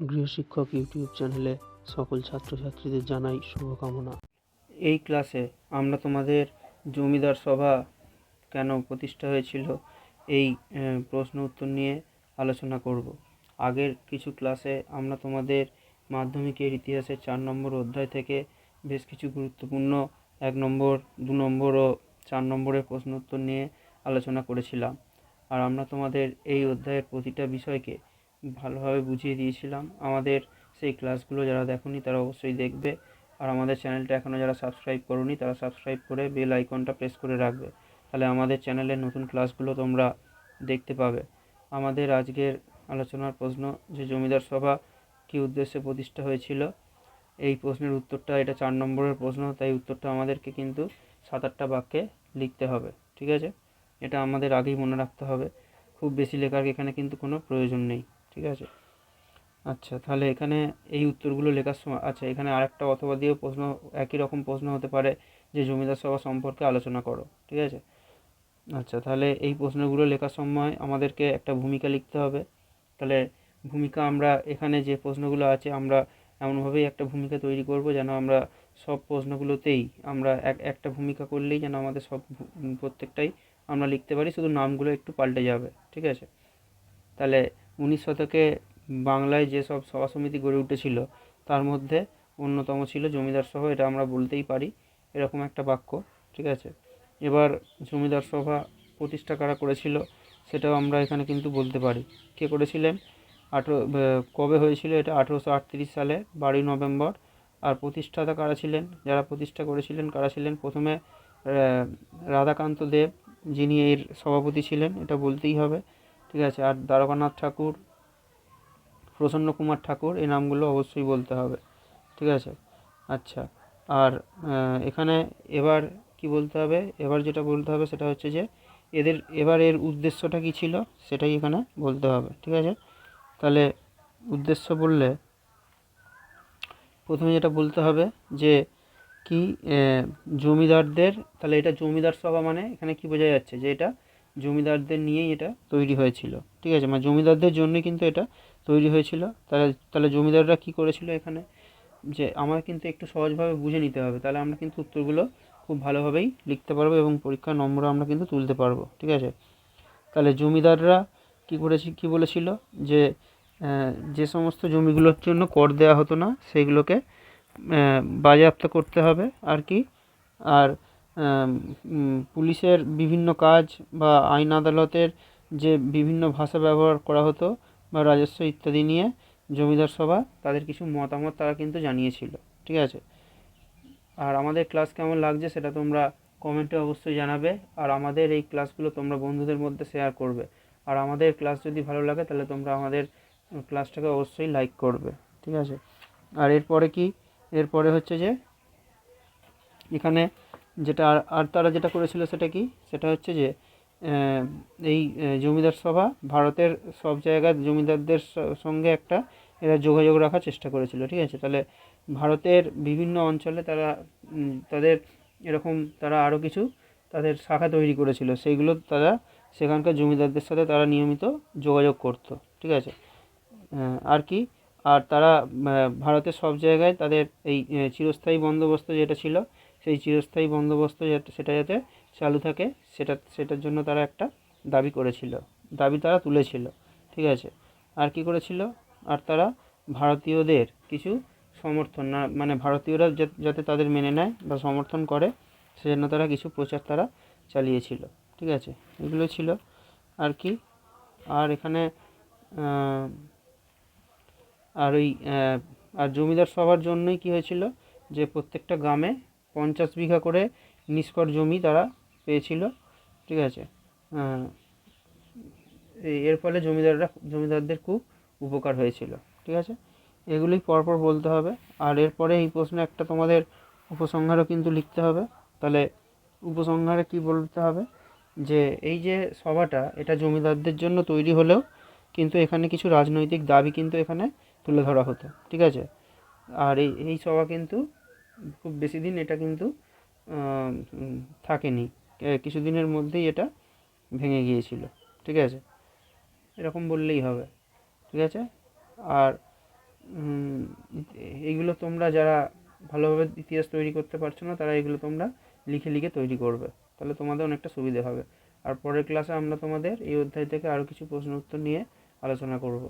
গৃহশিক্ষক YouTube চ্যানেলে সকল ছাত্রছাত্রীদের জানাই শুভকামনা। এই ক্লাসে আমরা তোমাদের জমিদার সভা কেন প্রতিষ্ঠা হয়েছিল এই প্রশ্ন উত্তর নিয়ে আলোচনা করব। আগের কিছু ক্লাসে আমরা তোমাদের মাধ্যমিকের ইতিহাসের চার নম্বর অধ্যায় থেকে বেশ কিছু গুরুত্বপূর্ণ এক নম্বর, দু নম্বর ও চার নম্বরের প্রশ্ন উত্তর নিয়ে আলোচনা করেছিলাম। আর আমরা তোমাদের এই অধ্যায়ের প্রতিটা বিষয়কে ভালোভাবে বুঝিয়ে দিয়েছিলাম। আমাদের সেই ক্লাসগুলো যারা দেখোনি তারা অবশ্যই দেখবে। আর আমাদের চ্যানেলটা এখনও যারা সাবস্ক্রাইব করোনি তারা সাবস্ক্রাইব করে বেল আইকনটা প্রেস করে রাখবে। তাহলে আমাদের চ্যানেলের নতুন ক্লাসগুলো তোমরা দেখতে পাবে। আমাদের আজকের আলোচনার প্রশ্ন যে জমিদার সভা কী উদ্দেশ্যে প্রতিষ্ঠা হয়েছিল? এই প্রশ্নের উত্তরটা এটা চার নম্বরের প্রশ্ন, তাই উত্তরটা আমাদেরকে কিন্তু সাত আটটা বাক্যে লিখতে হবে, ঠিক আছে? এটা আমাদের আগেই মনে রাখতে হবে। খুব বেশি লেখার এখানে কিন্তু কোনো প্রয়োজন নেই। ঠিক আছে? আচ্ছা তাহলে এখানে এই উত্তরগুলো লেখার সময় আচ্ছা এখানে আরেকটা অথবা দিয়েও প্রশ্ন, একই রকম প্রশ্ন হতে পারে যে জমিদার সভা সম্পর্কে আলোচনা করো, ঠিক আছে? আচ্ছা তাহলে এই প্রশ্নগুলো লেখার সময় আমাদেরকে একটা ভূমিকা লিখতে হবে। তাহলে ভূমিকা আমরা, এখানে যে প্রশ্নগুলো আছে, আমরা এমনভাবেই একটা ভূমিকা তৈরি করব যেন আমরা সব প্রশ্নগুলোতেই আমরা এক, একটা ভূমিকা করলেই যেন আমাদের সব প্রত্যেকটাই আমরা লিখতে পারি, শুধু নামগুলো একটু পাল্টে যাবে, ঠিক আছে? তাহলে উনিশ শতকে বাংলায় যেসব সভা সমিতি গড়ে উঠেছিল, তার মধ্যে অন্যতম ছিল জমিদার সভা, এটা আমরা বলতেই পারি। এরকম একটা বাক্য, ঠিক আছে? এবার জমিদার সভা প্রতিষ্ঠা কারা করেছিল, সেটাও আমরা এখানে কিন্তু বলতে পারি। কে করেছিলেন? আঠেরো কবে হয়েছিল এটা? আঠেরোশো আটত্রিশ সালে, বারোই নভেম্বর। আর প্রতিষ্ঠাতা কারা ছিলেন? যারা প্রতিষ্ঠা করেছিলেন, কারা ছিলেন? প্রথমে রাধাকান্ত দেব, যিনি এর সভাপতি ছিলেন, এটা বলতেই হবে। ঠিক আছে, আর দ্বারকানাথ ঠাকুর, প্রসন্ন কুমার ঠাকুর, এই নামগুলো অবশ্যই বলতে হবে, ঠিক আছে? আচ্ছা আর এখানে এবার কি বলতে হবে? এবার যেটা বলতে হবে সেটা হচ্ছে যে, এদের, এবার এর উদ্দেশ্যটা কী ছিল সেটাই এখানে বলতে হবে, ঠিক আছে? তাহলে উদ্দেশ্য বললে প্রথমে যেটা বলতে হবে যে, কি জমিদারদের, তাহলে এটা জমিদার সভা মানে এখানে কি বোঝা যাচ্ছে? যে এটা জমিদারদের নিয়েই এটা তৈরি হয়েছিল। ঠিক আছে? মানে জমিদারদের জন্যই কিন্তু এটা তৈরি হয়েছিল। তাহলে তাহলে জমিদাররা কি করেছিল এখানে? যে আমার কিন্তু একটু সহজভাবে বুঝে নিতে হবে। তাহলে আমরা কিন্তু উত্তরগুলো খুব ভালোভাবেই লিখতে পারব এবং পরীক্ষার নম্বর আমরা কিন্তু তুলতে পারব। ঠিক আছে? তাহলে জমিদাররা কি করেছি কি বলেছিল? যে যে সমস্ত জমিগুলোর জন্য কর দেওয়া হতো না সেগুলোকে আহ, বাজেয়াপ্ত করতে হবে আর কি। আর পুলিশের বিভিন্ন কাজ বা আইন আদালতের যে বিভিন্ন ভাষা ব্যবহার করা হতো বা রাজস্ব ইত্যাদি নিয়ে জমিদার সভা, তাদের কিছু মতামত তারা কিন্তু জানিয়েছিল, ঠিক আছে? আর আমাদের ক্লাস কেমন লাগছে সেটা তোমরা কমেন্টে অবশ্যই জানাবে, আর আমাদের এই ক্লাসগুলো তোমরা বন্ধুদের মধ্যে শেয়ার করবে। আর আমাদের ক্লাস যদি ভালো লাগে, তাহলে তোমরা আমাদের ক্লাসটাকে অবশ্যই লাইক করবে, ঠিক আছে? আর এরপরে কি? এরপরে হচ্ছে যে, এখানে যেটা আর তারা যেটা করেছিল সেটা কি? সেটা হচ্ছে যে এই জমিদার সভা ভারতের সব জায়গার জমিদারদের সঙ্গে একটা এরা যোগাযোগ রাখার চেষ্টা করেছিল, ঠিক আছে? তাহলে ভারতের বিভিন্ন অঞ্চলে তারা তাদের এরকম তারা আরও কিছু তাদের শাখা তৈরি করেছিল, সেইগুলো তারা সেখানকার জমিদারদের সাথে তারা নিয়মিত যোগাযোগ করতো, ঠিক আছে? আর কি? আর তারা ভারতের সব জায়গায় তাদের এই চিরস্থায়ী বন্দোবস্ত যেটা ছিল সেই চিরস্থায়ী বন্দোবস্ত যাতে সেটা যাতে চালু থাকে, সেটা, সেটার জন্য তারা একটা দাবি করেছিল। দাবি তারা তুলেছিল, ঠিক আছে? আর কি করেছিল? আর তারা ভারতীয়দের কিছু সমর্থন, না মানে ভারতীয়রা যাতে তাদের মেনে নেয় বা সমর্থন করে, সেজন্য তারা কিছু প্রচার তারা চালিয়েছিল, ঠিক আছে? এগুলো ছিল। আর কি? আর এখানে আর ওই আর জমিদার সভার জন্যই কি হয়েছিল? যে প্রত্যেকটা গ্রামে পঞ্চাশ বিঘা করে নিষ্কর জমি তারা পেয়েছিল, ঠিক আছে? এর ফলে জমিদাররা, জমিদারদের খুব উপকার হয়েছিল, ঠিক আছে? এগুলোই পরপর বলতে হবে। আর এরপরে এই প্রশ্নে একটা তোমাদের উপসংহারও কিন্তু লিখতে হবে। তাহলে উপসংহারে কি বলতে হবে? যে এই যে সভাটা, এটা জমিদারদের জন্য তৈরি হলেও কিন্তু এখানে কিছু রাজনৈতিক দাবি কিন্তু এখানে তুলে ধরা হতো, ঠিক আছে? আর এই এই সভা কিন্তু খুব বেশি দিন এটা কিন্তু থাকেনি। কিছুদিনের মধ্যেই এটা ভেঙে গিয়েছিল। ঠিক আছে? এরকম বললেই হবে। ঠিক আছে? আর এইগুলো তোমরা যারা ভালোভাবে ইতিহাস তৈরি করতে পারছ না, তারা এগুলো তোমরা লিখে লিখে তৈরি করবে। তাহলে তোমাদের অনেকটা সুবিধে হবে। আর পরের ক্লাসে আমরা তোমাদের এই অধ্যায় থেকে আরও কিছু প্রশ্ন উত্তর নিয়ে আলোচনা করব।